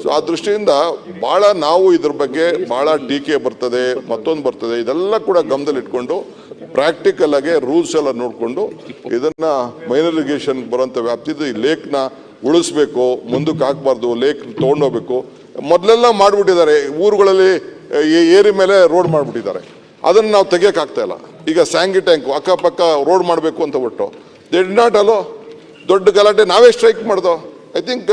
So ಆ ದೃಷ್ಟಿಯಿಂದ ಭಾಳ ನಾವು ಇದ್ರ ಬಗ್ಗೆ ಭಾಳ ಟೀಕೆ ಬರ್ತದೆ, ಮತ್ತೊಂದು ಬರ್ತದೆ, ಇದೆಲ್ಲ ಕೂಡ ಗಮನದಲ್ಲಿ ಇಟ್ಕೊಂಡು ಪ್ರಾಕ್ಟಿಕಲ್ ಆಗಿ ರೂಲ್ಸ್ ಎಲ್ಲ ನೋಡಿಕೊಂಡು ಇದನ್ನ ಮೈನರ್ ಇರಿಗೇಷನ್ ಬರುವಂಥ ವ್ಯಾಪ್ತಿದು ಈ ಲೇಕ್ನ ಉಳಿಸ್ಬೇಕು, ಮುಂದಕ್ಕೆ ಹಾಕ್ಬಾರ್ದು ಲೇಕ್ ತೊಗೊಂಡೋಗ್ಬೇಕು ಮೊದಲೆಲ್ಲ ಮಾಡಿಬಿಟ್ಟಿದ್ದಾರೆ, ಊರುಗಳಲ್ಲಿ ಏರಿ ಮೇಲೆ ರೋಡ್ ಮಾಡಿಬಿಟ್ಟಿದ್ದಾರೆ. ಅದನ್ನು ನಾವು ತೆಗಿಯೋಕ್ಕಾಗ್ತಾ ಇಲ್ಲ. ಈಗ ಸ್ಯಾಂಗಿ ಟ್ಯಾಂಕ್ ಅಕ್ಕಪಕ್ಕ ರೋಡ್ ಮಾಡಬೇಕು ಅಂತ ಬಿಟ್ಟು ದೇ ಡಿ ನಾಟ್ ಅಲೋ ದೊಡ್ಡ ಗಲಾಟೆ, ನಾವೇ ಸ್ಟ್ರೈಕ್ ಮಾಡ್ದೋ? ಐ ಥಿಂಕ್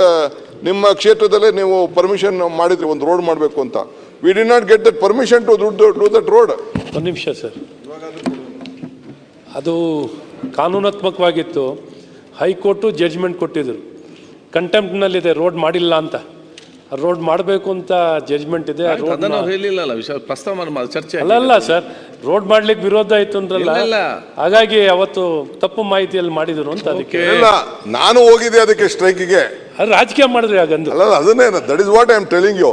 ನಿಮ್ಮ ಕ್ಷೇತ್ರದಲ್ಲೇ ನೀವು ಪರ್ಮಿಷನ್ ಮಾಡಿದ್ರಿ ಒಂದು ರೋಡ್ ಮಾಡಬೇಕು ಅಂತ. We did not get that permission to do that road ಒಂದು ನಿಮಿಷ ಸರ್. ಅದು ಕಾನೂನಾತ್ಮಕವಾಗಿತ್ತು. ಹೈಕೋರ್ಟು ಜಡ್ಜ್ಮೆಂಟ್ ಕೊಟ್ಟಿದ್ರು. ಕಂಟೆಂಪ್ಟ್ನಲ್ಲಿದೆ ರೋಡ್ ಮಾಡಿಲ್ಲ ಅಂತ. ರೋಡ್ ಮಾಡಬೇಕು ಅಂತ ಜಡ್ಜ್ಮೆಂಟ್ ಇದೆ ರೋಡ್ ಪ್ರಸ್ತಾವ ಚರ್ಚೆ ಅಲ್ಲ ಅಲ್ಲ ಸರ್. ರೋಡ್ ಮಾಡ್ಲಿಕ್ಕೆ ವಿರೋಧ ಆಯ್ತು ಅಂದ್ರಲ್ಲ? ಇಲ್ಲ, ಇಲ್ಲ. ಹಾಗಾಗಿ ಅವತ್ತು ತಪ್ಪು ಮಾಹಿತಿಯಲ್ಲಿ ಮಾಡಿದ್ರು ಅಂತ ಅದಕ್ಕೆ. ಇಲ್ಲ ನಾನು ಹೋಗಿದ್ದೆ ಅದಕ್ಕೆ ಸ್ಟ್ರೈಕಿಗೆ ಅದು ರಾಜಕೀಯ ಮಾಡಿದ್ರೆ ಆಗಂದು ಅಲ್ಲ ಅದನ್ನೇ that is what I am telling you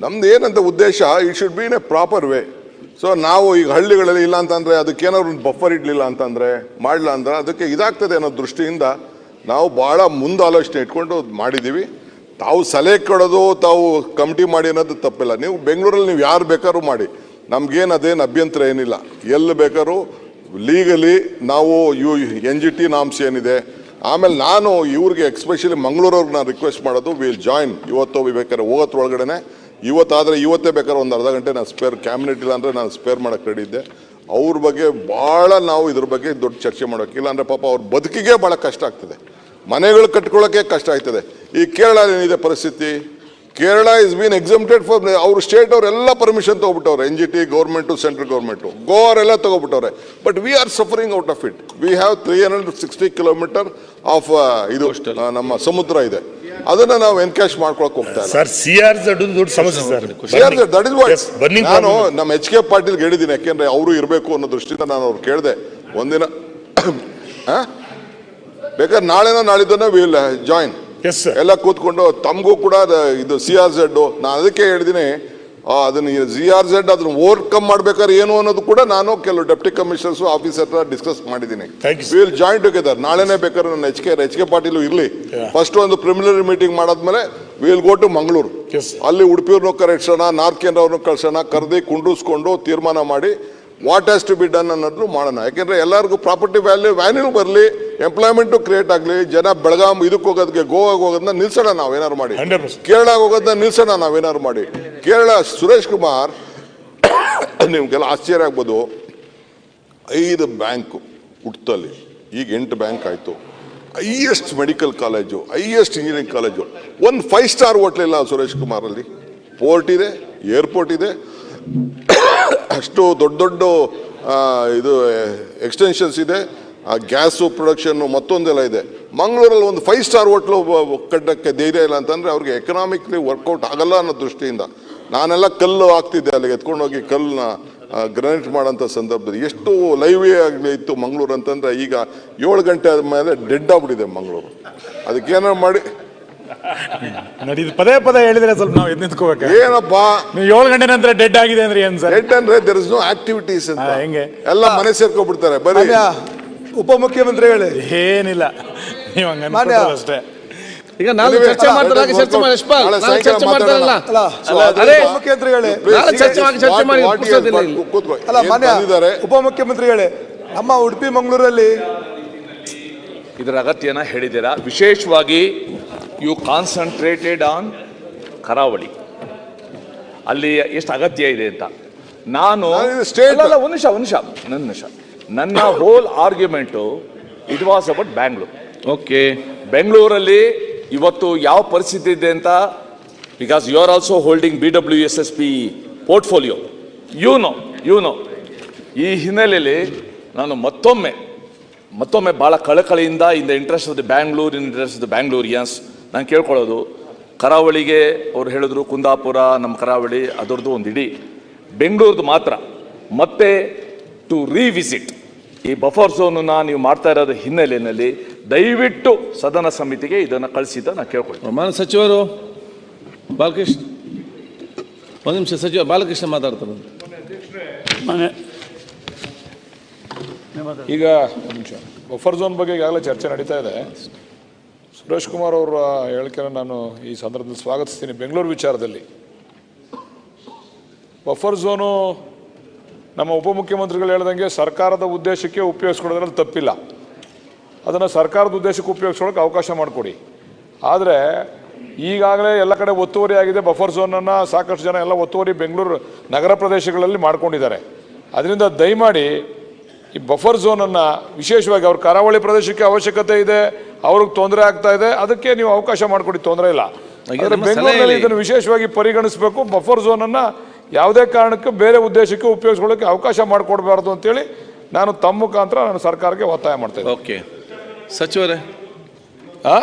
ನಮ್ದು ಏನಂತ ಉದ್ದೇಶ it should be in a proper way so ನಾವು ಈಗ ಹಳ್ಳಿಗಳಲ್ಲಿ ಇಲ್ಲ ಅಂತಂದ್ರೆ ಅದಕ್ಕೆ ಏನಾದ್ರು ಒಂದು ಬಫರ್ ಇಡ್ಲಿಲ್ಲ ಅಂತಂದ್ರೆ ಮಾಡಲ್ಲ ಅಂದ್ರೆ ಅದಕ್ಕೆ ಇದಾಗ್ತದೆ ಅನ್ನೋ ದೃಷ್ಟಿಯಿಂದ ನಾವು ಬಹಳ ಮುಂದೆ ಆಲೋಚನೆ ಇಟ್ಕೊಂಡು ಮಾಡಿದ್ದೀವಿ ತಾವು ಸಲಹೆ ಕೊಡೋದು ತಾವು ಕಮಿಟಿ ಮಾಡಿ ಅನ್ನೋದು ತಪ್ಪಿಲ್ಲ. ನೀವು ಬೆಂಗಳೂರಲ್ಲಿ ನೀವು ಯಾರು ಬೇಕಾದ್ರೂ ಮಾಡಿ. ನಮ್ಗೇನು ಅದೇನು ಅಭ್ಯಂತರ ಏನಿಲ್ಲ. ಎಲ್ಲಿ ಬೇಕಾದ್ರೂ ಲೀಗಲಿ ನಾವು you, N G T norms ಏನಿದೆ, ಆಮೇಲೆ ನಾನು ಇವ್ರಿಗೆ ಎಕ್ಸ್ಪೆಷಲಿ ಮಂಗಳೂರವ್ರಿಗೆ ನಾನು ರಿಕ್ವೆಸ್ಟ್ ಮಾಡೋದು ವಿಲ್ ಜಾಯಿನ್ ಇವತ್ತು ಬೇಕಾದ್ರೆ ಹೋಗೋತ್ರ ಒಳಗಡೆನೆ. ಇವತ್ತಾದರೆ ಇವತ್ತೇ ಬೇಕಾದ್ರೆ ಒಂದು ಅರ್ಧ ಗಂಟೆ ನಾನು ಸ್ಪೇರ್ ಕ್ಯಾಬಿನೆಟ್ ಇಲ್ಲ ಅಂದರೆ ನಾನು ಸ್ಪೇರ್ ಮಾಡೋಕ್ಕೆ ರೆಡಿ ಇದ್ದೆ. ಅವ್ರ ಬಗ್ಗೆ ಭಾಳ ನಾವು ಇದ್ರ ಬಗ್ಗೆ ದೊಡ್ಡ ಚರ್ಚೆ ಮಾಡೋಕೆ. ಅಂದರೆ ಪಾಪ ಅವ್ರ ಬದುಕಿಗೆ ಭಾಳ ಕಷ್ಟ ಆಗ್ತದೆ. ಮನೆಗಳು ಕಟ್ಕೊಳ್ಳೋಕ್ಕೆ ಕಷ್ಟ ಆಗ್ತದೆ. ಈ ಕೇರಳ ಏನಿದೆ ಪರಿಸ್ಥಿತಿ? Kerala is been exempted for ಅವ್ರ ಸ್ಟೇಟ್ ಅವರೆಲ್ಲ permission ತೊಗೊಬಿಟ್ಟವ್ರೆ N G T government central government ಗೋವರೆಲ್ಲ ತಗೊಬಿಟ್ಟವ್ರೆ. But we are suffering out of it we have three hundred sixty kilometer of ಇದು ನಮ್ಮ ಸಮುದ್ರ ಇದೆ. ಅದನ್ನ ನಾವು ಎನ್ಕ್ಯಾಶ್ ಮಾಡ್ಕೊಳಕ್ ಹೋಗ್ತಾ ಇಲ್ಲ. ಸರ್ ಸಿ ಆರ್ ದೊಡ್ಡ ಸಮಸ್ಯೆ ಸರ್ ದಟ್ ಇಸ್ ವಾಟ್ ನಾನು ನಮ್ಮ ಎಚ್ ಕೆ ಪಾಟೀಲ್ ಹೇಳಿದ್ದೀನಿ. ಯಾಕೆಂದ್ರೆ ಅವರು ಇರಬೇಕು ಅನ್ನೋ ದೃಷ್ಟಿಯಿಂದ ನಾನು ಅವ್ರು ಕೇಳಿದೆ. ಒಂದಿನ ಆ? ಬೇಕಾದ್ರೆ ನಾಳೆನೋ ನಾಳಿದ್ದನೋ ವಿಲ್ ಜಾಯಿನ್ Sir. ಎಲ್ಲ ಕೂತ್ಕೊಂಡು ತಮಗೂ ಕೂಡ ಇದು ಸಿ ಆರ್ ಝೆಡ್ ನಾನು ಅದಕ್ಕೆ ಹೇಳಿದ್ದೀನಿ ಆ, ಅದನ್ನ ಜಿ ಆರ್ ಝೆಡ್ ಅದನ್ನ ಓವರ್ಕಮ್ ಮಾಡ್ಬೇಕಾದ್ರೆ ಏನು ಅನ್ನೋದು ಕೂಡ ನಾನು ಕೆಲವು ಡೆಪ್ಟಿ ಕಮಿಷನರ್ಸ್ ಆಫೀಸರ್ ಹತ್ರ ಡಿಸ್ಕಸ್ ಮಾಡಿದ್ದೀನಿ. ವಿಲ್ ಜಾಯಿನ್ ಟುಗೆದರ್ ನಾಳೆನೇ ಬೇಕಾದ್ರೆ ನನ್ನ H K H K Patil ಇರಲಿ. ಫಸ್ಟ್ ಒಂದು ಪ್ರಿಮಿನರಿ ಮೀಟಿಂಗ್ ಮಾಡಾದ್ಮೇಲೆ ವಿಲ್ ಗೋ ಟು ಮಂಗಳೂರು. ಅಲ್ಲಿ ಉಡುಪಿಯವ್ರನ್ನೂ ಕರೆಸೋಣ ನಾರ್ತ್ ಕೇಂದ್ರವ್ರನ್ನೂ ಕಳ್ಸೋಣ ಕರೆದಿ ಕುಂಡೂಸ್ಕೊಂಡು ತೀರ್ಮಾನ ಮಾಡಿ what has to be done ಅನ್ನೋದು ಮಾಡೋಣ. ಯಾಕೆಂದ್ರೆ ಎಲ್ಲರಿಗೂ ಪ್ರಾಪರ್ಟಿ ವ್ಯಾಲ್ಯೂ ವ್ಯಾಲ್ಯೂ ಬರಲಿ. ಎಂಪ್ಲಾಯ್ಮೆಂಟು ಕ್ರಿಯೇಟ್ ಆಗಲಿ ಜನ ಬೆಳಗಾಂ ಇದಕ್ಕೆ ಹೋಗೋದಕ್ಕೆ ಗೋವಾಗೆ ಹೋಗೋದನ್ನ ನಿಲ್ಸೋಣ ನಾವು ಏನಾದ್ರು ಮಾಡಿ 100%. ಹೋಗೋದನ್ನ ನಿಲ್ಸೋಣ ನಾವೇನಾದ್ರು ಮಾಡಿ. ಕೇರಳ ಸುರೇಶ್ ಕುಮಾರ್ ನಿಮ್ಗೆಲ್ಲ ಆಶ್ಚರ್ಯ ಆಗ್ಬೋದು. ಐದು ಬ್ಯಾಂಕು ಹುಟ್ಟಲ್ಲಿ ಈಗ ಎಂಟು ಬ್ಯಾಂಕ್ ಆಯಿತು. Highest medical college highest engineering college ಒಂದು ಫೈವ್ ಸ್ಟಾರ್ ಹೋಟ್ಲ್ ಇಲ್ಲ ಸುರೇಶ್ ಕುಮಾರ್ ಅಲ್ಲಿ ಪೋರ್ಟ್ ಇದೆ ಏರ್ಪೋರ್ಟ್ ಇದೆ. ಅಷ್ಟು ದೊಡ್ಡ ದೊಡ್ಡ ಇದು ಎಕ್ಸ್ಟೆನ್ಷನ್ಸ್ ಇದೆ. ಗ್ಯಾಸು ಪ್ರೊಡಕ್ಷನ್ನು ಮತ್ತೊಂದೆಲ್ಲ ಇದೆ. ಮಂಗಳೂರಲ್ಲಿ ಒಂದು ಫೈವ್ ಸ್ಟಾರ್ ಹೋಟ್ಲು ಕಟ್ಟಕ್ಕೆ ಧೈರ್ಯ ಇಲ್ಲ ಅಂತಂದರೆ ಅವ್ರಿಗೆ ಎಕನಾಮಿಕ್ಲಿ ವರ್ಕೌಟ್ ಆಗಲ್ಲ ಅನ್ನೋ ದೃಷ್ಟಿಯಿಂದ ನಾನೆಲ್ಲ ಕಲ್ಲು ಹಾಕ್ತಿದ್ದೆ ಅಲ್ಲಿಗೆ ಎತ್ಕೊಂಡೋಗಿ ಕಲ್ಲನ್ನ ಗ್ರನೇಟ್ ಮಾಡೋಂಥ ಸಂದರ್ಭದಲ್ಲಿ. ಎಷ್ಟು ಲೈವೇ ಆಗಲಿ ಇತ್ತು ಮಂಗಳೂರು ಅಂತಂದರೆ ಈಗ ಏಳು ಗಂಟೆ ಆದಮೇಲೆ ಡೆಡ್ ಆಗ್ಬಿಟ್ಟಿದೆ ಮಂಗಳೂರು. ಅದಕ್ಕೇನಾರು ಮಾಡಿ. ನಡೀದು ಪದೇ ಪದೇ ಹೇಳಿದ್ರೆ ಸ್ವಲ್ಪ ನಾವು ಎದ್ದು ನಿಂತ್ಕೋಬೇಕು. ಏನಪ್ಪ? ನೀವು ಏಳು ಗಂಟೆ ನಂತರ ಡೆಡ್ ಆಗಿದೆ ಅಂದ್ರೆ ಏನ್ ಸರ್? ಡೆಡ್ ಅಂದ್ರೆ ದರ್ ಇಸ್ ನೋ ಆಕ್ಟಿವಿಟೀಸ್ ಅಂತ. ಹೆಂಗೆ? ಎಲ್ಲ ಮನೆ ಸೇರ್ಕೊಬಿಡ್ತಾರೆ ಬರೀ ಮಾನ್ಯ ಹೇಳಿ ಏನಿಲ್ಲ. ನೀವು ಹಂಗ. ಅಷ್ಟೇ. ಈಗ ನಾನು ಚರ್ಚೆ ಮಾಡ್ತಾರೆ ಚರ್ಚೆ ಮಾಡಿ. ಯಶ್ಪಾಲ್ ನಾನು ಚರ್ಚೆ ಮಾಡ್ತಾರಲ್ಲ. ಅಲ್ಲ So, ಅದೇ ನಾನು ಚರ್ಚೆ ಮಾಡಿ ಚರ್ಚೆ ಮಾಡಿ. ಅಲ್ಲ ಮಾನ್ಯ ಉಪಮುಖ್ಯಮಂತ್ರಿ ಹೇಳಿ ನಮ್ಮ ಉಡುಪಿ ಮಂಗಳೂರಲ್ಲಿ ಇದರ ಅಗತ್ಯನ ಹೇಳಿದ್ದೀರಾ? ವಿಶೇಷವಾಗಿ ಯು ಕಾನ್ಸಂಟ್ರೇಟೆಡ್ ಆನ್ ಕರಾವಳಿ. ಅಲ್ಲಿ ಎಷ್ಟು ಅಗತ್ಯ ಇದೆ ಅಂತ. ನಾನು ಒಂದು ನಿಮಿಷ ಒಂದು ನಿಮಿಷ. ನನ್ನ ನಿಮಿಷ. ನನ್ನ whole argument it was about Bangalore okay ಬೆಂಗಳೂರಲ್ಲಿ ಇವತ್ತು ಯಾವ ಪರಿಸ್ಥಿತಿ ಇದೆ ಅಂತ? Because you are also holding B W S S P portfolio you know you know ಈ ಹಿನ್ನೆಲೆಯಲ್ಲಿ ನಾನು ಮತ್ತೊಮ್ಮೆ ಮತ್ತೊಮ್ಮೆ ಭಾಳ ಕಳಕಳಿಯಿಂದ in the interest of the Bangalore in interest of the Bangaloreans ನಾನು ಕೇಳ್ಕೊಳ್ಳೋದು ಕರಾವಳಿಗೆ ಅವ್ರು ಹೇಳಿದ್ರು ಕುಂದಾಪುರ ನಮ್ಮ ಕರಾವಳಿ ಅದರದ್ದು ಒಂದು ಇಡೀ ಬೆಂಗಳೂರದು ಮಾತ್ರ. ಮತ್ತೆ ಟು ರಿವಿಸಿಟ್ ಈ ಬಫರ್ ಝೋನನ್ನ ನೀವು ಮಾಡ್ತಾ ಇರೋದ್ರ ಹಿನ್ನೆಲೆಯಲ್ಲಿ ದಯವಿಟ್ಟು ಸದನ ಸಮಿತಿಗೆ ಇದನ್ನು ಕಳಿಸಿದ್ದ ನಾನು ಕೇಳ್ಕೊಳ್ತೀನಿ. ಮಾನ ಸಚಿವರು ಬಾಲಕೃಷ್ಣ ಒಂದು ನಿಮಿಷ ಸಚಿವ ಬಾಲಕೃಷ್ಣ ಮಾತಾಡ್ತಾರೆ. ಈಗ ಒಂದು ನಿಮಿಷ. ಬಫರ್ ಝೋನ್ ಬಗ್ಗೆ ಈಗಾಗಲೇ ಚರ್ಚೆ ನಡೀತಾ ಇದೆ. ಸುರೇಶ್ ಕುಮಾರ್ ಅವರ ಹೇಳಿಕೆನ ನಾನು ಈ ಸಂದರ್ಭದಲ್ಲಿ ಸ್ವಾಗತಿಸ್ತೀನಿ. ಬೆಂಗಳೂರು ವಿಚಾರದಲ್ಲಿ. ಬಫರ್ ಝೋನು ನಮ್ಮ ಉಪಮುಖ್ಯಮಂತ್ರಿಗಳು ಹೇಳ್ದಂಗೆ ಸರ್ಕಾರದ ಉದ್ದೇಶಕ್ಕೆ ಉಪಯೋಗಿಸ್ಕೊಡೋದ್ರಲ್ಲಿ ತಪ್ಪಿಲ್ಲ. ಅದನ್ನು ಸರ್ಕಾರದ ಉದ್ದೇಶಕ್ಕೆ ಉಪಯೋಗಿಸ್ಕೊಳ್ಳೋಕೆ ಅವಕಾಶ ಮಾಡಿಕೊಡಿ. ಆದರೆ ಈಗಾಗಲೇ ಎಲ್ಲ ಕಡೆ ಒತ್ತುವರಿ ಆಗಿದೆ ಬಫರ್ ಝೋನನ್ನು ಸಾಕಷ್ಟು ಜನ ಎಲ್ಲ ಒತ್ತುವರಿ ಬೆಂಗಳೂರು ನಗರ ಪ್ರದೇಶಗಳಲ್ಲಿ ಮಾಡ್ಕೊಂಡಿದ್ದಾರೆ. ಅದರಿಂದ ದಯಮಾಡಿ ಈ ಬಫರ್ ಝೋನನ್ನು ವಿಶೇಷವಾಗಿ ಅವ್ರ ಕರಾವಳಿ ಪ್ರದೇಶಕ್ಕೆ ಅವಶ್ಯಕತೆ ಇದೆ ಅವ್ರಿಗೆ ತೊಂದರೆ ಆಗ್ತಾ ಇದೆ ಅದಕ್ಕೆ ನೀವು ಅವಕಾಶ ಮಾಡಿಕೊಡಿ ತೊಂದರೆ ಇಲ್ಲ. ಆದರೆ ಬೆಂಗಳೂರಿನಲ್ಲಿ ಇಲ್ಲಿ- ಇದನ್ನು ವಿಶೇಷವಾಗಿ ಪರಿಗಣಿಸಬೇಕು ಬಫರ್ ಝೋನನ್ನು ಯಾವುದೇ ಕಾರಣಕ್ಕೂ ಬೇರೆ ಉದ್ದೇಶಕ್ಕೆ ಉಪಯೋಗಿಸ್ಕೊಳ್ಳೋಕೆ ಅವಕಾಶ ಮಾಡಿಕೊಡ್ಬಾರ್ದು ಅಂತೇಳಿ ನಾನು ತಮ್ಮ ಮುಖಾಂತರ ನಾನು ಸರ್ಕಾರಕ್ಕೆ ಒತ್ತಾಯ ಮಾಡ್ತೇನೆ ಓಕೆ. ಸಚಿವರೇ. ಆ?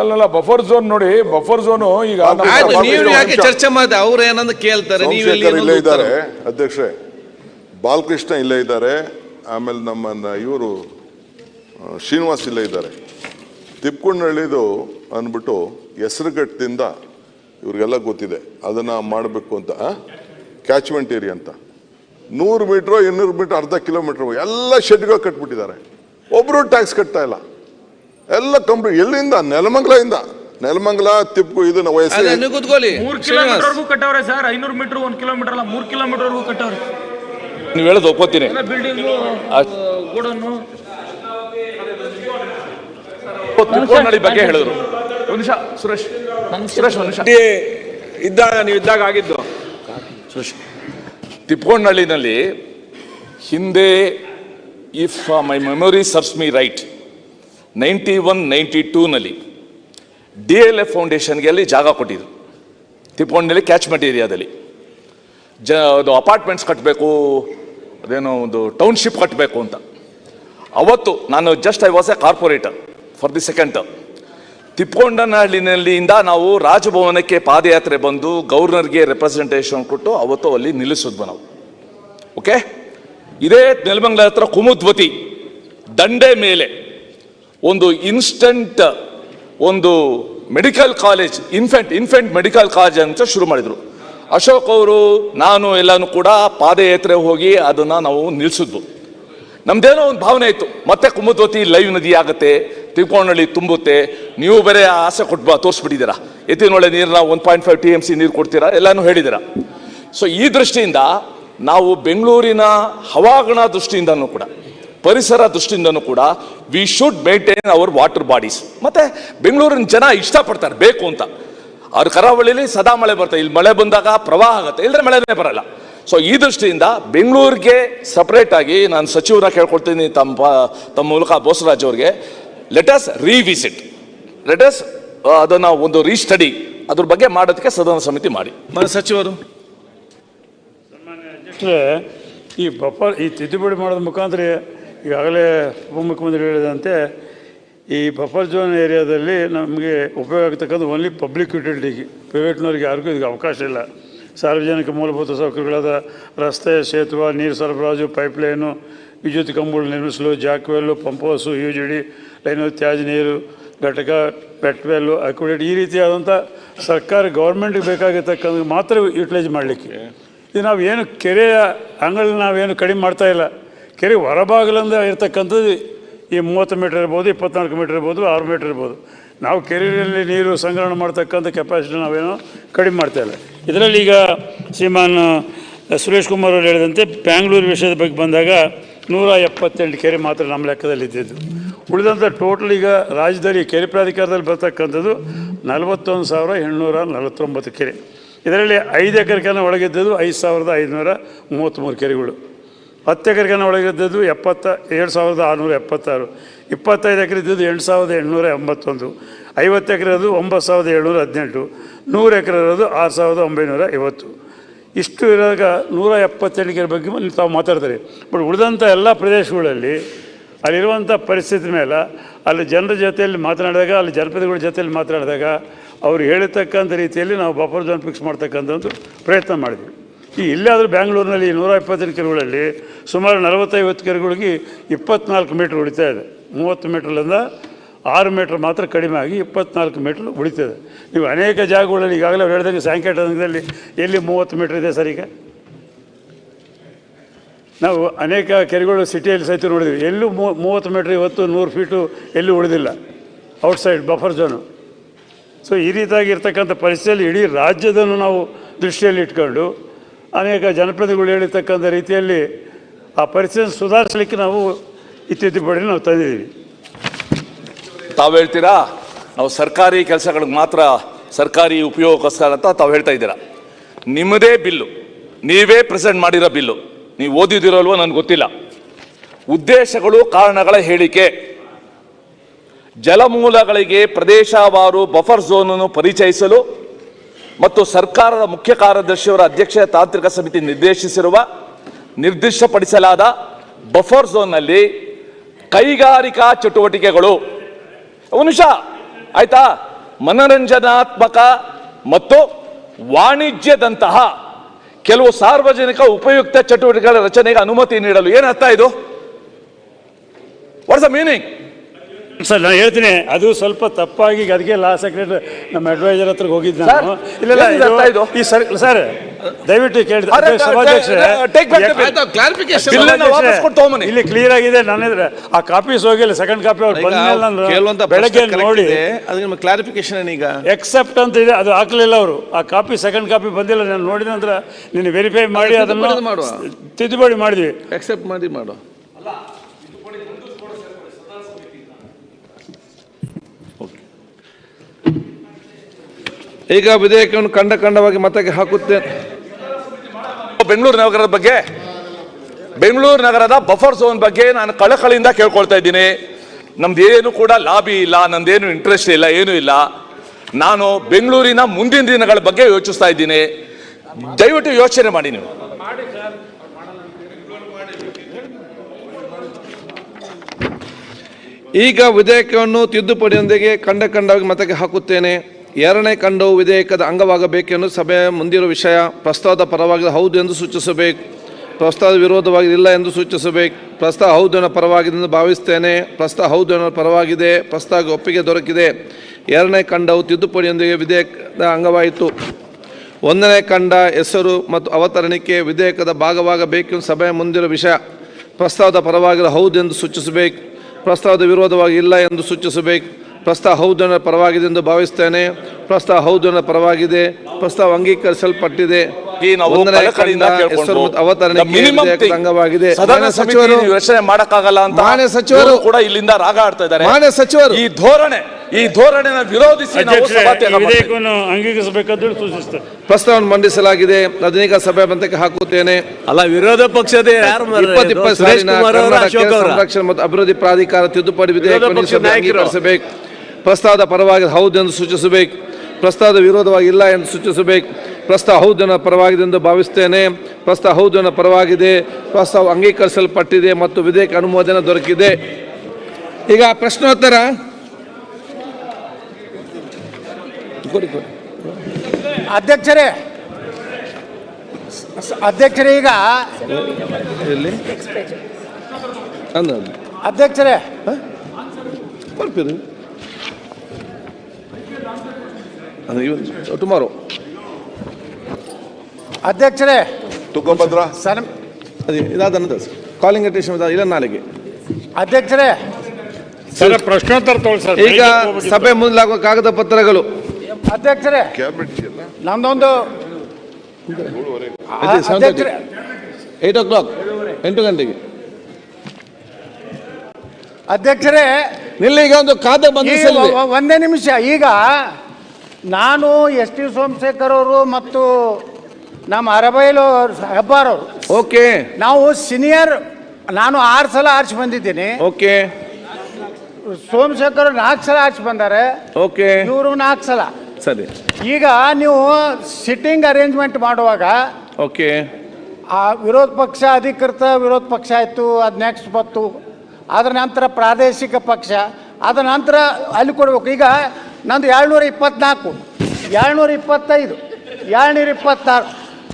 ಅಲ್ಲಲ್ಲ ಬಫರ್ ಝೋನ್ ನೋಡಿ ಬಫರ್ ಝೋನು ಈಗ ನೀವು ಯಾಕೆ ಚರ್ಚೆ ಮಾಡಿ ಅವ್ರು ಏನಂದ್ರೆ ಕೇಳ್ತಾರೆ ನೀವು ಇಲ್ಲೇ ಇದ್ದಾರೆ ಅಧ್ಯಕ್ಷರೇ. ಬಾಲಕೃಷ್ಣ ಇಲ್ಲೇ ಇದ್ದಾರೆ ಆಮೇಲೆ ನಮ್ಮ ಇವರು ಶ್ರೀನಿವಾಸ್ ಇಲ್ಲೇ ಇದ್ದಾರೆ. ತಿಪ್ಕೊಂಡಳ್ಳಿದು ಅಂದ್ಬಿಟ್ಟು ಹೆಸರುಘಟ್ಟದಿಂದ ಇವ್ರಿಗೆಲ್ಲ ಗೊತ್ತಿದೆ. ಅದನ್ನ ಮಾಡಬೇಕು ಅಂತ ಕ್ಯಾಚ್ಮೆಂಟ್ ಏರಿಯಾ ಅಂತ. ನೂರು ಮೀಟ್ರು ಇನ್ನೂರು ಮೀಟ್ರ್ ಅರ್ಧ ಕಿಲೋಮೀಟ್ರ್ ಎಲ್ಲ ಶೆಡ್ಗಳು ಕಟ್ಬಿಟ್ಟಿದ್ದಾರೆ. ಒಬ್ಬರು ಟ್ಯಾಕ್ಸ್ ಕಟ್ತಾ ಇಲ್ಲ. ಎಲ್ಲ ಕಂಪ್ನಿ ಎಲ್ಲಿಂದ? ನೆಲಮಂಗಲದಿಂದ. ನೆಲಮಂಗಲ ತಿಪ್ಪು ಇದನ್ನ ವಯಸ್ಸು. ಕೂತ್ಕೊಳ್ಳಿ. ಮೂರ್ ಕಟ್ಟವ್ರೆ ಸರ್ ಐನೂರು ಮೀಟರ್ ಒಂದ್ ಕಿಲೋಮೀಟರ್ ಅಲ್ಲ ಮೂರ್ ಕಿಲೋಮೀಟರ್ವರೆಗೂ ಕಟ್ಟವ್ರೆ. ನೀವು ಹೇಳೋದು ಒಪ್ಕೋತೀನಿ. ಬಿಲ್ಡಿಂಗು ಗೋಡನ್ನು ತಿಳ್ಕೊಂಡಳ್ಳಿ ಬಗ್ಗೆ ಹೇಳಿದ್ರು. ಒಂದು ನಿಮಿಷ ಸುರೇಶ್. ಸುರೇಶ್ ಒಂದು ನಿಮಿಷ. ಇದ್ದಾಗ ನೀವು ಇದ್ದಾಗ ಆಗಿದ್ದು? ತಿಪ್ಕೊಂಡಳ್ಳಿನಲ್ಲಿ ಹಿಂದೆ if my memory serves me right ninety one ninety ಟೂನಲ್ಲಿ D L F ಫೌಂಡೇಶನ್ಗೆ ಅಲ್ಲಿ ಜಾಗ ಕೊಟ್ಟಿದ್ರು. ತಿಪ್ಕೊಂಡಳ್ಳಿ ಕ್ಯಾಚ್ಮೆಂಟ್ ಏರಿಯಾದಲ್ಲಿ ಜ ಅದು ಅಪಾರ್ಟ್ಮೆಂಟ್ಸ್ ಕಟ್ಟಬೇಕು ಅದೇನೋ ಒಂದು ಟೌನ್ಶಿಪ್ ಕಟ್ಟಬೇಕು ಅಂತ. ಅವತ್ತು ನಾನು just I was a corporator for the second term ತಿಪ್ಕೊಂಡನಹಳ್ಳಿನಲ್ಲಿಂದ ನಾವು ರಾಜಭವನಕ್ಕೆ ಪಾದಯಾತ್ರೆ ಬಂದು ಗವರ್ನರ್ಗೆ ರೆಪ್ರೆಸೆಂಟೇಷನ್ ಕೊಟ್ಟು ಅವತ್ತು ಅಲ್ಲಿ ನಿಲ್ಲಿಸಿದ್ವು ನಾವು. ಓಕೆ ಇದೇ ನೆಲಮಂಗಲ ಹತ್ರ ಕುಮುದ್ವತಿ, ದಂಡೆ ಮೇಲೆ ಒಂದು ಇನ್ಸ್ಟಂಟ್ ಒಂದು medical college infant infant medical college ಅಂತ ಶುರು ಮಾಡಿದರು. ಅಶೋಕ್ ಅವರು, ನಾನು ಎಲ್ಲಾನು ಕೂಡ ಪಾದಯಾತ್ರೆ ಹೋಗಿ ಅದನ್ನು ನಾವು ನಿಲ್ಲಿಸಿದ್ವು ನಮ್ದೇನೋ ಒಂದು ಭಾವನೆ ಇತ್ತು, ಮತ್ತೆ ಕುಮುದ್ವತಿ ಲೈವ್ ನದಿ ಆಗುತ್ತೆ ತಿಳ್ಕೊಂಡಳ್ಳಿ ತುಂಬುತ್ತೆ. ನೀವು ಬೇರೆ ಆಸೆ ಕೊಟ್ಟು ತೋರಿಸ್ಬಿಟ್ಟಿದ್ದೀರಾ. ಎತ್ತಿನೊಳ್ಳೆ ನೀರನ್ನ one point five T M C ನೀರು ಕೊಡ್ತೀರಾ? ಎಲ್ಲಾನು ಹೇಳಿದ್ದೀರಾ. ಸೊ ಈ ದೃಷ್ಟಿಯಿಂದ ನಾವು ಬೆಂಗಳೂರಿನ ಹವಾಗುಣ ದೃಷ್ಟಿಯಿಂದನೂ ಕೂಡ, ಪರಿಸರ ದೃಷ್ಟಿಯಿಂದನೂ ಕೂಡ we should maintain our water bodies ಮತ್ತೆ ಬೆಂಗಳೂರಿನ ಜನ ಇಷ್ಟಪಡ್ತಾರೆ, ಬೇಕು ಅಂತ. ಅವ್ರ ಕರಾವಳಿಲಿ ಸದಾ ಮಳೆ ಬರ್ತದೆ ಇಲ್ಲಿ ಮಳೆ ಬಂದಾಗ ಪ್ರವಾಹ ಆಗುತ್ತೆ. ಇಲ್ಲದ್ರೆ ಮಳೆನೇ ಬರಲ್ಲ. ಸೊ ಈ ದೃಷ್ಟಿಯಿಂದ ಬೆಂಗಳೂರಿಗೆ ಸಪ್ರೇಟಾಗಿ ನಾನು ಸಚಿವರ ಕೇಳ್ಕೊಳ್ತೀನಿ ತಮ್ಮ ತಮ್ಮ ಮೂಲಕ ಬೋಸರಾಜ್ ಅವ್ರಿಗೆ. ಲೆಟಸ್ ರಿವಿಸಿಟ್ ಲೆಟಸ್ ಅದನ್ನು ಒಂದು ರೀಸ್ಟಡಿ ಅದ್ರ ಬಗ್ಗೆ ಮಾಡೋದಕ್ಕೆ ಸದನ ಸಮಿತಿ ಮಾಡಿ. ಮನೆ ಸಚಿವರು ಈ ಬಫರ್ ಈ ತಿದ್ದುಪಡಿ ಮಾಡೋದ್ರ ಮುಖಾಂತರ ಈಗಾಗಲೇ ಉಪಮುಖ್ಯಮಂತ್ರಿ ಹೇಳಿದಂತೆ ಈ ಬಫರ್ ಜೋನ್ ಏರಿಯಾದಲ್ಲಿ ನಮಗೆ ಉಪಯೋಗ ಆಗ್ತಕ್ಕಂಥ ಓನ್ಲಿ ಪಬ್ಲಿಕ್ ಯುಟಿಲಿಟಿಗೆ ಪ್ರೈವೇಟ್ನವ್ರಿಗೆ ಯಾರಿಗೂ ಇದಕ್ಕೆ ಅವಕಾಶ ಇಲ್ಲ. ಸಾರ್ವಜನಿಕ ಮೂಲಭೂತ ಸೌಕರ್ಯಗಳಾದ ರಸ್ತೆ ಸೇತುವೆ ನೀರು ಸರಬರಾಜು ಪೈಪ್ಲೈನು ವಿದ್ಯುತ್ ಕಂಬಗಳು ನಿರ್ಮಿಸಲು ಜಾಕ್ವೆಲ್ಲು ಜಿ ಡಿ ಲೈನು ತ್ಯಾಜ್ಯ ನೀರು ಘಟಕ ಪೆಟ್ವೆಲ್ಲು ಅಕ್ವಿಡೇಟ್ ಈ ರೀತಿಯಾದಂಥ ಸರ್ಕಾರ ಗೌರ್ಮೆಂಟ್ಗೆ ಬೇಕಾಗಿರ್ತಕ್ಕಂಥ ಮಾತ್ರ ಯುಟಿಲೈಸ್ ಮಾಡಲಿಕ್ಕೆ. ಇದು ನಾವು ಏನು ಕೆರೆಯ ಅಂಗಳಲ್ಲಿ ನಾವೇನು ಕಡಿಮೆ ಮಾಡ್ತಾ ಇಲ್ಲ. ಕೆರೆ ಹೊರಭಾಗಲಿಂದ ಇರ್ತಕ್ಕಂಥದ್ದು ಈ ಮೂವತ್ತು ಮೀಟರ್ ಇರ್ಬೋದು ಇಪ್ಪತ್ನಾಲ್ಕು ಮೀಟರ್ ಇರ್ಬೋದು ಆರು ಮೀಟರ್ ಇರ್ಬೋದು. ನಾವು ಕೆರೆಯಲ್ಲಿ ನೀರು ಸಂಗ್ರಹಣೆ ಮಾಡ್ತಕ್ಕಂಥ ಕೆಪಾಸಿಟಿ ನಾವೇನು ಕಡಿಮೆ ಮಾಡ್ತಾ ಇಲ್ಲ. ಇದರಲ್ಲಿ ಈಗ ಶ್ರೀಮಾನ್ ಸುರೇಶ್ ಕುಮಾರ್ ಅವರು ಹೇಳಿದಂತೆ ಬ್ಯಾಂಗ್ಳೂರು ವಿಷಯದ ಬಗ್ಗೆ ಬಂದಾಗ ನೂರ ಎಪ್ಪತ್ತೆಂಟು ಕೆರೆ ಮಾತ್ರ ನಮ್ಮ ಲೆಕ್ಕದಲ್ಲಿ ಇದ್ದಿದ್ದು. ಉಳಿದಂಥ ಟೋಟಲ್ ಈಗ ರಾಜ್ಯದಲ್ಲಿ ಕೆರೆ ಪ್ರಾಧಿಕಾರದಲ್ಲಿ ಬರ್ತಕ್ಕಂಥದ್ದು ನಲವತ್ತೊಂದು ಸಾವಿರ ಎಂಟುನೂರ ನಲವತ್ತೊಂಬತ್ತು ಕೆರೆ. ಇದರಲ್ಲಿ ಐದು ಎಕರೆಕನ್ನ ಒಳಗಿದ್ದದ್ದು ಐದು ಸಾವಿರದ ಐದುನೂರ ಮೂವತ್ತ್ಮೂರು ಕೆರೆಗಳು. ಹತ್ತು ಎಕರೆಕನ್ನ ಒಳಗಿದ್ದದ್ದು ಎಪ್ಪತ್ತ ಏಳು ಸಾವಿರದ ಆರುನೂರ ಎಪ್ಪತ್ತಾರು. ಇಪ್ಪತ್ತೈದು ಎಕರೆ ಇದ್ದದ್ದು ಎಂಟು ಸಾವಿರದ ಎಂಟುನೂರ ಎಂಬತ್ತೊಂದು. ಐವತ್ತು ಎಕರೆ ಇರೋದು ಒಂಬತ್ತು ಸಾವಿರದ ಏಳ್ನೂರ ಹದಿನೆಂಟು. ನೂರು ಎಕರೆ ಇರೋದು ಆರು ಸಾವಿರದ ಒಂಬೈನೂರ ಐವತ್ತು. ಇಷ್ಟು ಇರುವಾಗ ನೂರ ಎಪ್ಪತ್ತೆಂಟು ಬಗ್ಗೆ ತಾವು ಮಾತಾಡ್ತಾರೆ. ಬಟ್ ಉಳಿದಂಥ ಎಲ್ಲ ಪ್ರದೇಶಗಳಲ್ಲಿ ಅಲ್ಲಿರುವಂಥ ಪರಿಸ್ಥಿತಿ ಮೇಲೆ ಅಲ್ಲಿ ಜನರ ಜೊತೆಯಲ್ಲಿ ಮಾತನಾಡಿದಾಗ, ಅಲ್ಲಿ ಜನಪದಗಳ ಜೊತೆಯಲ್ಲಿ ಮಾತನಾಡಿದಾಗ ಅವ್ರು ಹೇಳಿರ್ತಕ್ಕಂಥ ರೀತಿಯಲ್ಲಿ ನಾವು ಬಫರ್ ಜೋನ್ ಫಿಕ್ಸ್ ಮಾಡ್ತಕ್ಕಂಥ ಒಂದು ಪ್ರಯತ್ನ ಮಾಡಿದ್ವಿ. ಈ ಇಲ್ಲಾದರೂ ಬ್ಯಾಂಗ್ಳೂರಿನಲ್ಲಿ ನೂರ ಇಪ್ಪತ್ತೆಂಟು ಕೆರೆಗಳಲ್ಲಿ ಸುಮಾರು ನಲವತ್ತೈವತ್ತು ಕೆರೆಗಳಿಗೆ ಇಪ್ಪತ್ನಾಲ್ಕು ಮೀಟ್ರ್ ಉಳಿತಾ ಇದೆ. ಮೂವತ್ತು ಮೀಟ್ರ್ಲಿಂದ ಆರು ಮೀಟ್ರ್ ಮಾತ್ರ ಕಡಿಮೆ ಆಗಿ ಇಪ್ಪತ್ನಾಲ್ಕು ಮೀಟ್ರ್ ಉಳಿತದೆ. ನೀವು ಅನೇಕ ಜಾಗಗಳಲ್ಲಿ ಈಗಾಗಲೇ ಅವ್ರು ಹೇಳ್ದಂಗೆ ಸಾಯಂಕಾಲದಲ್ಲಿ ಎಲ್ಲಿ ಮೂವತ್ತು ಮೀಟ್ರ್ ಇದೆ ಸರ್ ಈಗ? ನಾವು ಅನೇಕ ಕೆರೆಗಳು ಸಿಟಿಯಲ್ಲಿ ಸಹಿತ ನೋಡಿದ್ವಿ ಎಲ್ಲೂ ಮೂವತ್ತು ಮೀಟ್ರ್ ಇವತ್ತು ನೂರು ಫೀಟು ಎಲ್ಲೂ ಉಳಿದಿಲ್ಲ. Outside buffer zone. ಸೊ ಈ ರೀತಿಯಾಗಿ ಇರ್ತಕ್ಕಂಥ ಪರಿಸ್ಥಿತಿಯಲ್ಲಿ ಇಡೀ ರಾಜ್ಯದನ್ನು ನಾವು ದೃಷ್ಟಿಯಲ್ಲಿ ಇಟ್ಕೊಂಡು ಅನೇಕ ಜನಪ್ರತಿನಿಧಿಗಳು ಹೇಳಿರ್ತಕ್ಕಂಥ ರೀತಿಯಲ್ಲಿ ಆ ಪರಿಸ್ಥಿತಿ ಸುಧಾರಿಸಲಿಕ್ಕೆ ನಾವು ತಿದ್ದುಪಡಿ ನಾವು ತಂದಿದ್ದೀವಿ. ತಾವು ಹೇಳ್ತೀರಾ? ನಾವು ಸರ್ಕಾರಿ ಕೆಲಸಗಳಿಗೆ ಮಾತ್ರ ಸರ್ಕಾರಿ ಉಪಯೋಗಕ್ಕೋಸ್ಕರ ಅಂತ ತಾವು ಹೇಳ್ತಾ ಇದ್ದೀರಾ? ನಿಮ್ಮದೇ ಬಿಲ್ಲು. ನೀವೇ ಪ್ರೆಸೆಂಟ್ ಮಾಡಿರೋ ಬಿಲ್ಲು. ನೀವು ಓದಿದಿರೋಲ್ವೋ ನನಗೆ ಗೊತ್ತಿಲ್ಲ. ಉದ್ದೇಶಗಳು, ಕಾರಣಗಳ ಹೇಳಿಕೆ. ಜಲಮೂಲಗಳಿಗೆ ಪ್ರದೇಶವಾರು ಬಫರ್ ಝೋನನ್ನು ಪರಿಚಯಿಸಲು ಮತ್ತು ಸರ್ಕಾರದ ಮುಖ್ಯ ಕಾರ್ಯದರ್ಶಿಯವರ ಅಧ್ಯಕ್ಷ ತಾಂತ್ರಿಕ ಸಮಿತಿ ನಿರ್ದೇಶಿಸಿರುವ, ನಿರ್ದಿಷ್ಟಪಡಿಸಲಾದ ಬಫರ್ ಝೋನ್ನಲ್ಲಿ ಕೈಗಾರಿಕಾ ಚಟುವಟಿಕೆಗಳು. ಮನುಷ್ಯ ನಿಮಿಷ ಆಯ್ತಾ? ಮನರಂಜನಾತ್ಮಕ ಮತ್ತು ವಾಣಿಜ್ಯದಂತಹ ಕೆಲವು ಸಾರ್ವಜನಿಕ ಉಪಯುಕ್ತ ಚಟುವಟಿಕೆಗಳ ರಚನೆಗೆ ಅನುಮತಿ ನೀಡಲು ಏನರ್ಥ ಇದು? ವಾಟ್ಸ್ ಅ ಮೀನಿಂಗ್ ಸರ್ ನಾನು ಹೇಳ್ತೀನಿ ಅದು ಸ್ವಲ್ಪ ತಪ್ಪಾಗಿ ಅದಕ್ಕೆ ಲಾ ಸೆಕ್ರೆಟರಿ ನಮ್ಮ ಅಡ್ವೈಸರ್ ಹತ್ರ ಹೋಗಿದ್ದೆ ಈ ಸರ್ ಸರ್ ದಯವಿಟ್ಟು ಕೇಳಿದ್ರೆ ಸಭಾಧ್ಯಕ್ಷರೇ. ಇಲ್ಲಿ ಕ್ಲಿಯರ್ ಆಗಿದೆ ನಾನಿದ್ರೆ ಆ ಕಾಪೀಸ್ ಹೋಗಿಲ್ಲ ಸೆಕೆಂಡ್ ಕಾಪಿ ಅವ್ರು ನಾನು ಬೆಳಗ್ಗೆ ನೋಡಿ. ಅದಕ್ಕೆ ಕ್ಲಾರಿಫಿಕೇಶನ್ ಈಗ? ಎಕ್ಸೆಪ್ಟ್ ಅಂತ ಇದೆ ಅದು ಹಾಕ್ಲಿಲ್ಲ ಅವರು. ಆ ಕಾಪಿ ಸೆಕೆಂಡ್ ಕಾಪಿ ಬಂದಿಲ್ಲ ನಾನು ನೋಡಿದ ನಂತರ ನೀನು ವೆರಿಫೈ ಮಾಡಿ ಅದನ್ನು ತಿದ್ದುಪಡಿ ಮಾಡುವ. ತಿದ್ದುಪಡಿ ಮಾಡಿದ್ವಿ. ಎಕ್ಸೆಪ್ಟ್ ಮಾಡಿ ಮಾಡು. ಈಗ ವಿಧೇಯಕವನ್ನು ಕಂಡ ಕಂಡವಾಗಿ ಮತಕ್ಕೆ ಹಾಕುತ್ತೇನೆ. ಬೆಂಗಳೂರು ನಗರದ ಬಗ್ಗೆ, ಬೆಂಗಳೂರು ನಗರದ ಬಫರ್ ಝೋನ್ ಬಗ್ಗೆ ನಾನು ಕಳಕಳಿಯಿಂದ ಕೇಳ್ಕೊಳ್ತಾ ಇದ್ದೀನಿ. ನಮ್ದು ಏನು ಕೂಡ ಲಾಬಿ ಇಲ್ಲ, ನಂದೇನು ಇಂಟ್ರೆಸ್ಟ್ ಇಲ್ಲ, ಏನೂ ಇಲ್ಲ. ನಾನು ಬೆಂಗಳೂರಿನ ಮುಂದಿನ ದಿನಗಳ ಬಗ್ಗೆ ಯೋಚಿಸ್ತಾ ಇದ್ದೀನಿ. ದಯವಿಟ್ಟು ಯೋಚನೆ ಮಾಡಿ ನೀವು. ಈಗ ವಿಧೇಯಕವನ್ನು ತಿದ್ದುಪಡಿಯೊಂದಿಗೆ ಕಂಡ ಕಂಡವಾಗಿ ಮತಕ್ಕೆ ಹಾಕುತ್ತೇನೆ. ಎರಡನೇ ಖಂಡವು ವಿಧೇಯಕದ ಅಂಗವಾಗಬೇಕೆಂದು ಸಭೆಯ ಮುಂದಿರುವ ವಿಷಯ. ಪ್ರಸ್ತಾವದ ಪರವಾಗಿ ಹೌದು ಎಂದು ಸೂಚಿಸಬೇಕು. ಪ್ರಸ್ತಾವ ವಿರೋಧವಾಗಿ ಇಲ್ಲ ಎಂದು ಸೂಚಿಸಬೇಕು. ಪ್ರಸ್ತಾವ ಹೌದು ಅನ್ನೋ ಪರವಾಗಿದೆ ಎಂದು ಭಾವಿಸ್ತೇನೆ ಪ್ರಸ್ತಾವ ಹೌದು ಅನ್ನೋ ಪರವಾಗಿದೆ. ಪ್ರಸ್ತಾವ ಒಪ್ಪಿಗೆ ದೊರಕಿದೆ. ಎರಡನೇ ಖಂಡವು ತಿದ್ದುಪಡಿಯೊಂದಿಗೆ ವಿಧೇಯಕದ ಅಂಗವಾಯಿತು. ಒಂದನೇ ಖಂಡ ಹೆಸರು ಮತ್ತು ಅವತರಣಿಕೆ ವಿಧೇಯಕದ ಭಾಗವಾಗಬೇಕೆಂದು ಸಭೆಯ ಮುಂದಿರುವ ವಿಷಯ. ಪ್ರಸ್ತಾವದ ಪರವಾಗಿರೋ ಹೌದು ಎಂದು ಸೂಚಿಸಬೇಕು. ಪ್ರಸ್ತಾವದ ವಿರೋಧವಾಗಿ ಇಲ್ಲ ಎಂದು ಸೂಚಿಸಬೇಕು. ಪ್ರಸ್ತಾವ ಹೌದು ಅನ್ನೋ ಪರವಾಗಿದೆ ಎಂದು ಭಾವಿಸ್ತೇನೆ. ಪ್ರಸ್ತಾವ ಹೌದು ಅನ್ನೋ ಪರವಾಗಿದೆ. ಪ್ರಸ್ತಾವ ಅಂಗೀಕರಿಸಲ್ಪಟ್ಟಿದೆ. ಅಂಗವಾಗಿದೆ. ಯೋಚನೆ ಮಾಡಕ್ಕಾಗಲ್ಲ ಅಂತ ಮಾನ್ಯ ಸಚಿವರು ಕೂಡ ಇಲ್ಲಿಂದ ರಾಗ ಆಡ್ತಾ ಇದ್ದಾರೆ. ಮಾನ್ಯ ಸಚಿವರು ಈ ಧೋರಣೆ ಈ ಧೋರಣೆನ ವಿರೋಧಿಸಿ ಸೂಚಿಸ್ತೇನೆ ಪ್ರಸ್ತಾವವನ್ನು ಮಂಡಿಸಲಾಗಿದೆ. ಅದನ್ನೀಗ ಸಭೆ ಬಂತಕ್ಕೆ ಹಾಕುತ್ತೇನೆ. ಅಲ್ಲ ವಿರೋಧ ಪಕ್ಷದ ಸಂರಕ್ಷಣೆ ಮತ್ತು ಅಭಿವೃದ್ಧಿ ಪ್ರಾಧಿಕಾರ ತಿದ್ದುಪಡಿ ವಿಧೇಯಕವನ್ನು ಸಭೆ ಅಂಗೀಕರಿಸಬೇಕು. ಪ್ರಸ್ತಾವದ ಪರವಾಗಿ ಹೌದು ಎಂದು ಸೂಚಿಸಬೇಕು. ಪ್ರಸ್ತಾವದ ವಿರೋಧವಾಗಿ ಇಲ್ಲ ಎಂದು ಸೂಚಿಸಬೇಕು. ಪ್ರಸ್ತಾವ ಹೌದು ಪರವಾಗಿದೆಂದು ಪರವಾಗಿದೆ ಎಂದು ಭಾವಿಸ್ತೇನೆ. ಪ್ರಸ್ತಾವ ಹೌದು ಅನ್ನೋ ಪರವಾಗಿದೆ. ಪ್ರಸ್ತಾವ ಅಂಗೀಕರಿಸಲ್ಪಟ್ಟಿದೆ ಮತ್ತು ವಿಧೇಯಕ ಅನುಮೋದನೆ ದೊರಕಿದೆ. ಈಗ ಪ್ರಶ್ನೋತ್ತರ. ಅಧ್ಯಕ್ಷರೇ ಅಧ್ಯಕ್ಷರೇ ಈಗ ಅಧ್ಯಕ್ಷರೇ ಬರ್ತೀರಿ ಟುಮಾರೋ ಅಧ್ಯಕ್ಷರೇ ತುಕಭದ್ರ. ಸರ್ ಅದೇ ಇದಾದ ನಂತರ ಕಾಲಿಂಗ್ ಅಟೇಷನ್ ಇಲ್ಲ ನಾಳೆಗೆ. ಅಧ್ಯಕ್ಷರೇ. ಸರ್ ಪ್ರಶ್ನೋತ್ತರ ತಗೊಳ್ಳಿ ಸರ್. ಈಗ ಸಭೆ ಮುಂದಾಗುವ ಕಾಗದ ಪತ್ರಗಳು. ಅಧ್ಯಕ್ಷರೇ. ನಮ್ದೊಂದು ಏಯ್ಟ್ ಓ ಕ್ಲಾಕ್ ಎಂಟು ಗಂಟೆಗೆ. ಅಧ್ಯಕ್ಷರೇ. ನಿಲ್ಲಿ ಈಗ ಒಂದು ಕಾದ ಬಂದ ಒಂದೇ ನಿಮಿಷ. ಈಗ ನಾನು ಎಸ್ ಟಿ ಸೋಮಶೇಖರ್ ಅವರು ಮತ್ತು ನಮ್ಮ ಅರಬೈಲು ಹೆಬ್ಬಾರವರು ಓಕೆ. ನಾವು ಸೀನಿಯರ್ ನಾನು ಆರು ಸಲ ಆರ್ಚ್ ಬಂದಿದ್ದೀನಿ. ಓಕೆ. ಸೋಮಶೇಖರ್ ನಾಲ್ಕು ಸಲ ಆರ್ಚ್ ಬಂದಾರೆ. ಓಕೆ. ಇವರು ನಾಲ್ಕು ಸಲ. ಸರಿ. ಈಗ ನೀವು ಸಿಟ್ಟಿಂಗ್ ಅರೇಂಜ್ಮೆಂಟ್ ಮಾಡುವಾಗ ಓಕೆ. ಆ ವಿರೋಧ ಪಕ್ಷ ಅಧಿಕೃತ ವಿರೋಧ ಪಕ್ಷ ಆಯಿತು ಅದು ನೆಕ್ಸ್ಟ್ ಬತ್ತು ಅದರ ನಂತರ ಪ್ರಾದೇಶಿಕ ಪಕ್ಷ ಅದರ ನಂತರ ಅಲ್ಲಿ ಕೊಡಬೇಕು. ಈಗ ನಂದು ಏಳ್ನೂರ ಇಪ್ಪತ್ನಾಲ್ಕು ಏಳ್ನೂರ ಇಪ್ಪತ್ತೈದು ಏಳ್ನೂರ ಇಪ್ಪತ್ತಾರು.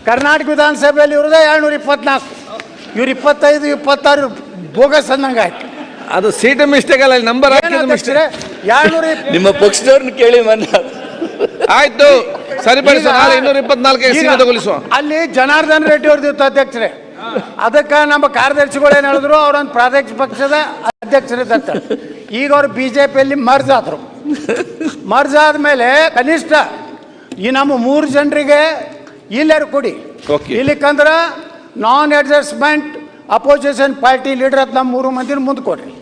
ಕರ್ನಾಟಕ ವಿಧಾನಸಭೆಯಲ್ಲಿ ಇರೋದೇ ಏಳ್ನೂರ ಇಪ್ಪತ್ನಾಲ್ಕು. ಇವ್ರು ಇಪ್ಪತ್ತೈದು ಇಪ್ಪತ್ತಾರು ಬೋಗಸ್ ಅಂದಂಗೆ ಆಯ್ತು. ಅದು ಸೀಟ್ ಮಿಸ್ಟೇಕ್ ಅಲ್ಲ ನಂಬರ್ ಏಳ್ನೂರ ನಿಮ್ಮ ಪಕ್ಷದವ್ರನ್ನ ಕೇಳಿ ಮನ್ನ ಆಯ್ತು ಸರಿಪಡಿಸುವ ನಾಳೆ ಇನ್ನೂರ ಇಪ್ಪತ್ನಾಲ್ಕು ಸೀಮಿತಗೊಳಿಸುವ ಅಲ್ಲಿ ಜನಾರ್ದನ್ ರೆಡ್ಡಿ ಅವ್ರದ್ದು ಇತ್ತು ಅಧ್ಯಕ್ಷರೇ. ಅದಕ್ಕೆ ನಮ್ಮ ಕಾರ್ಯದರ್ಶಿಗಳು ಏನು ಹೇಳಿದ್ರು ಅವರೊಂದು ಪ್ರಾದೇಶಿಕ ಪಕ್ಷದ ಅಧ್ಯಕ್ಷರಿದ್ದಂತ ಈಗ ಅವರು ಬಿ ಜೆ ಪಿಯಲ್ಲಿ ಮರ್ಜ್ ಆದರು. ಮರ್ಜ್ ಆದಮೇಲೆ ಕನಿಷ್ಠ ಈ ನಮ್ಮ ಮೂರು ಜನರಿಗೆ ಇಲ್ಲಾರು ಕೊಡಿ. Okay. ಇಲ್ಲಿಕಂದ್ರೆ non adjustment opposition party leader ಅಂತ ನಮ್ಮ ಮೂರು ಮಂದಿನ ಮುಂದೆ ಕೊಡ್ರಿ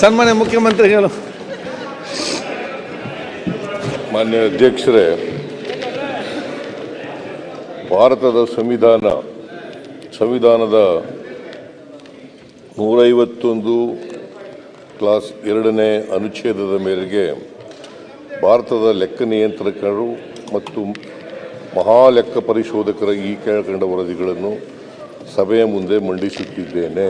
ಸನ್ಮಾನ್ಯ ಮುಖ್ಯಮಂತ್ರಿಗಳು. ಮಾನ್ಯ ಅಧ್ಯಕ್ಷರೇ ಭಾರತದ ಸಂವಿಧಾನ ಸಂವಿಧಾನದ ನೂರೈವತ್ತೊಂದು ಕ್ಲಾಸ್ ಎರಡನೇ ಅನುಚ್ಛೇದದ ಮೇರೆಗೆ ಭಾರತದ ಲೆಕ್ಕ ನಿಯಂತ್ರಕರು ಮತ್ತು ಮಹಾಲೆಕ್ಕ ಪರಿಶೋಧಕರ ಈ ಕೆಳಕಂಡ ವರದಿಗಳನ್ನು ಸಭೆಯ ಮುಂದೆ ಮಂಡಿಸುತ್ತಿದ್ದೇನೆ.